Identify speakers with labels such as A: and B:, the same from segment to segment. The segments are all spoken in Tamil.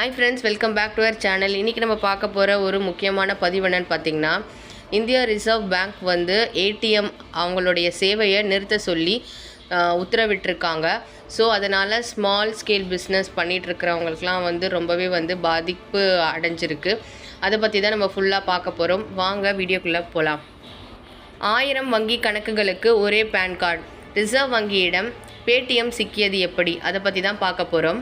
A: Hi friends welcome back to our channel இன்றைக்கி நம்ம பார்க்க போகிற ஒரு முக்கியமான பதிவு என்னென்னு பார்த்தீங்கன்னா இந்தியா ரிசர்வ் பேங்க் வந்து ஏடிஎம் அவங்களுடைய சேவையை நிறுத்த சொல்லி உத்தரவிட்டிருக்காங்க. ஸோ அதனால் ஸ்மால் ஸ்கேல் பிஸ்னஸ் பண்ணிகிட்ருக்கிறவங்களுக்குலாம் வந்து ரொம்பவே வந்து பாதிப்பு அடைஞ்சிருக்கு. அதை பற்றி தான் நம்ம ஃபுல்லாக பார்க்க போகிறோம் வாங்க வீடியோக்குள்ளே போகலாம் ஆயிரம் வங்கி கணக்குகளுக்கு ஒரே பேன் கார்டு ரிசர்வ் வங்கியிடம் பேடிஎம் சிக்கியது எப்படி? அதை பற்றி தான் பார்க்க போகிறோம்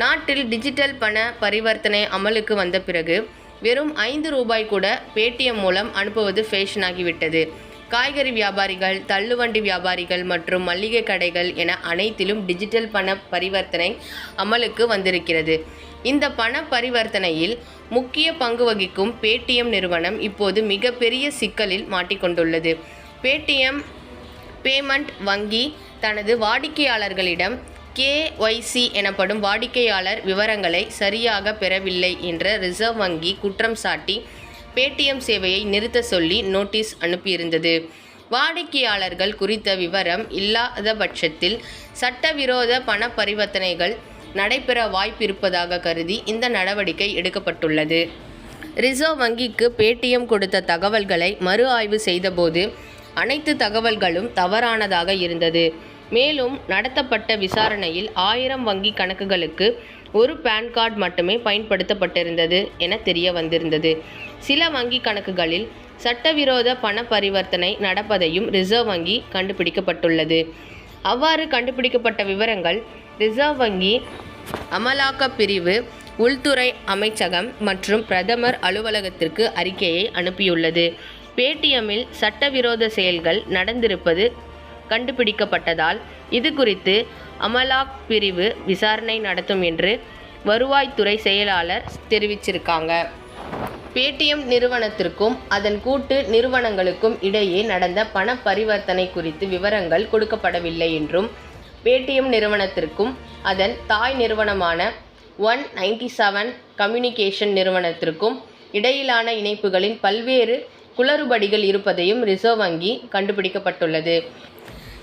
A: நாட்டில் டிஜிட்டல் பண பரிவர்த்தனை அமலுக்கு வந்த பிறகு வெறும் ஐந்து ரூபாய் கூட பேடிஎம் மூலம் அனுப்புவது ஃபேஷன் ஆகிவிட்டது. காய்கறி வியாபாரிகள் தள்ளுவண்டி வியாபாரிகள் மற்றும் மளிகை கடைகள் என அனைத்திலும் டிஜிட்டல் பண பரிவர்த்தனை அமலுக்கு வந்திருக்கிறது. இந்த பண பரிவர்த்தனையில் முக்கிய பங்கு வகிக்கும் பேடிஎம் நிறுவனம் இப்போது மிகப்பெரிய சிக்கலில் மாட்டிக்கொண்டுள்ளது. பேடிஎம் பேமெண்ட் வங்கி தனது வாடிக்கையாளர்களிடம் கேஒய்சி எனப்படும் வாடிக்கையாளர் விவரங்களை சரியாக பெறவில்லை என்ற ரிசர்வ் வங்கி குற்றம் சாட்டி பேடிஎம் சேவையை நிறுத்த சொல்லி நோட்டீஸ் அனுப்பியிருந்தது. வாடிக்கையாளர்கள் குறித்த விவரம் இல்லாத பட்சத்தில் சட்டவிரோத பண பரிவர்த்தனைகள் நடைபெற வாய்ப்பிருப்பதாக கருதி இந்த நடவடிக்கை எடுக்கப்பட்டுள்ளது. ரிசர்வ் வங்கிக்கு பேடிஎம் கொடுத்த தகவல்களை மறு ஆய்வு செய்தபோது அனைத்து தகவல்களும் தவறானதாக இருந்தது. மேலும் நடத்தப்பட்ட விசாரணையில் ஆயிரம் வங்கி கணக்குகளுக்கு ஒரு பேன் கார்டு மட்டுமே பயன்படுத்தப்பட்டிருந்தது என தெரிய வந்திருந்தது. சில வங்கி கணக்குகளில் சட்டவிரோத பண பரிவர்த்தனை நடப்பதையும் ரிசர்வ் வங்கி கண்டுபிடிக்கப்பட்டுள்ளது. அவ்வாறு கண்டுபிடிக்கப்பட்ட விவரங்கள் ரிசர்வ் வங்கி அமலாக்கப் பிரிவு உள்துறை அமைச்சகம் மற்றும் பிரதமர் அலுவலகத்திற்கு அறிக்கையை அனுப்பியுள்ளது. பேடிஎம்மில் சட்டவிரோத செயல்கள் நடந்திருப்பது கண்டுபிடிக்கப்பட்டதால் இது குறித்து அமலாக் பிரிவு விசாரணை நடத்தும் என்று வருவாய்த்துறை செயலாளர் தெரிவிச்சிருக்காங்க. பேடிஎம் நிறுவனத்திற்கும் அதன் கூட்டு நிறுவனங்களுக்கும் இடையே நடந்த பண பரிவர்த்தனை குறித்து விவரங்கள் கொடுக்கப்படவில்லை என்றும் பேடிஎம் நிறுவனத்திற்கும் அதன் தாய் நிறுவனமான ஒன் நைன்டி செவன் கம்யூனிகேஷன் நிறுவனத்திற்கும் இடையிலான இணைப்புகளின் பல்வேறு குளறுபடிகள் இருப்பதையும் ரிசர்வ் வங்கி கண்டுபிடிக்கப்பட்டுள்ளது.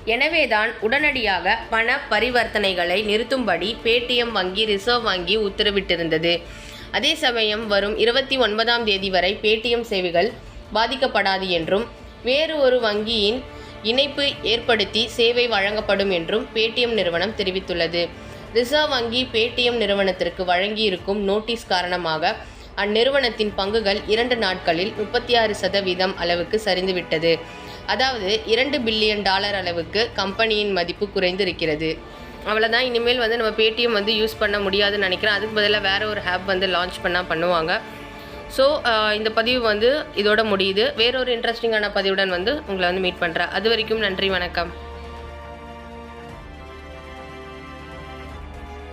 A: எனவேதான் உடனடியாக பண பரிவர்த்தனைகளை நிறுத்தும்படி பேடிஎம் வங்கி ரிசர்வ் வங்கி உத்தரவிட்டிருந்தது. அதே சமயம் வரும் இருபத்தி ஒன்பதாம் தேதி வரை பேடிஎம் சேவைகள் பாதிக்கப்படாது என்றும் வேறு ஒரு வங்கியின் இணைப்பு ஏற்படுத்தி சேவை வழங்கப்படும் என்றும் பேடிஎம் நிறுவனம் தெரிவித்துள்ளது. ரிசர்வ் வங்கி பேடிஎம் நிறுவனத்திற்கு வழங்கியிருக்கும் நோட்டீஸ் காரணமாக அந்நிறுவனத்தின் பங்குகள் இரண்டு நாட்களில் முப்பத்தி ஆறு சதவீதம் அளவுக்கு சரிந்துவிட்டது. அதாவது இரண்டு பில்லியன் டாலர் அளவுக்கு கம்பெனியின் மதிப்பு குறைந்திருக்கிறது. அவ்வளோதான் இனிமேல் வந்து நம்ம பேடிஎம் வந்து யூஸ் பண்ண முடியாதுன்னு நினைக்கிறேன். அதுக்கு பதிலாக வேறு ஒரு ஹேப் வந்து லான்ச் பண்ணால் பண்ணுவாங்க. ஸோ இந்த பதிவு வந்து இதோட முடியுது. வேறொரு இன்ட்ரெஸ்டிங்கான பதிவுடன் வந்து உங்களை வந்து மீட் பண்ணுறேன் அது வரைக்கும் நன்றி வணக்கம்.